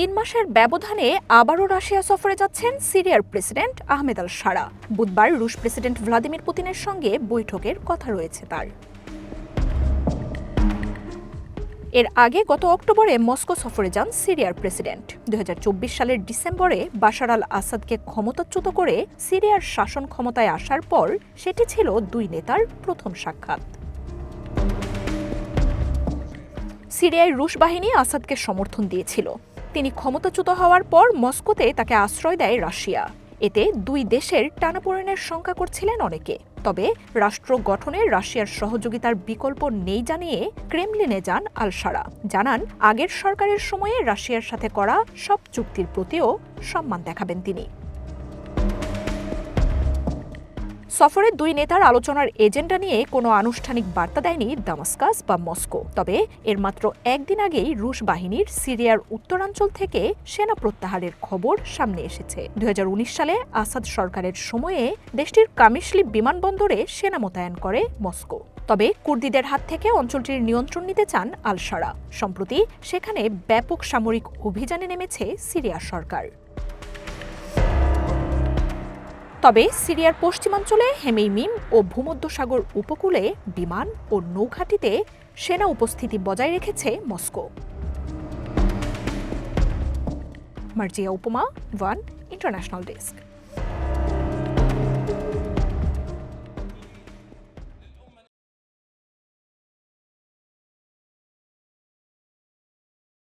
তিন মাসের ব্যবধানে আবারও রাশিয়া সফরে যাচ্ছেন সিরিয়ার প্রেসিডেন্ট আহমেদ আল সারা। বুধবার রুশ প্রেসিডেন্ট ভ্লাদিমির পুতিনের সঙ্গে বৈঠকের কথা রয়েছে তার। এর আগে গত অক্টোবরে মস্কো সফরে যান সিরিয়ার প্রেসিডেন্ট। দুই হাজার চব্বিশ সালের ডিসেম্বরে বাশার আল আসাদকে ক্ষমতাচ্যুত করে সিরিয়ার শাসন ক্ষমতায় আসার পর সেটি ছিল দুই নেতার প্রথম সাক্ষাৎ। সিরিয়ায় রুশ বাহিনী আসাদকে সমর্থন দিয়েছিল। তিনি ক্ষমতাচ্যুত হওয়ার পর মস্কোতে তাকে আশ্রয় দেয় রাশিয়া। এতে দুই দেশের টানাপোড়েনের শঙ্কা করছিলেন অনেকে। তবে রাষ্ট্র গঠনে রাশিয়ার সহযোগিতার বিকল্প নেই জানিয়ে ক্রেমলিনে যান আলসারা। জানান, আগের সরকারের সময়ে রাশিয়ার সাথে করা সব চুক্তির প্রতিও সম্মান দেখাবেন তিনি। সফরে দুই নেতার আলোচনার এজেন্ডা নিয়ে কোনো আনুষ্ঠানিক বার্তা দেয়নি দামাস্কাস বা মস্কো। তবে এর মাত্র একদিন আগেই রুশ বাহিনীর সিরিয়ার উত্তরাঞ্চল থেকে সেনা প্রত্যাহারের খবর সামনে এসেছে। দু হাজার উনিশ সালে আসাদ সরকারের সময়ে দেশটির কামিশলি বিমানবন্দরে সেনা মোতায়েন করে মস্কো। তবে কুর্দিদের হাত থেকে অঞ্চলটির নিয়ন্ত্রণ নিতে চান আলসারা। সম্প্রতি সেখানে ব্যাপক সামরিক অভিযানে নেমেছে সিরিয়া সরকার। তবে সিরিয়ার পশ্চিমাঞ্চলে হেমেইমিম ও ভূমধ্যসাগর উপকূলে বিমান ও নৌঘাটিতে সেনা উপস্থিতি বজায় রেখেছে মস্কো। মার্জিয়া উপমা, ওয়ান ইন্টারন্যাশনাল ডেস্ক।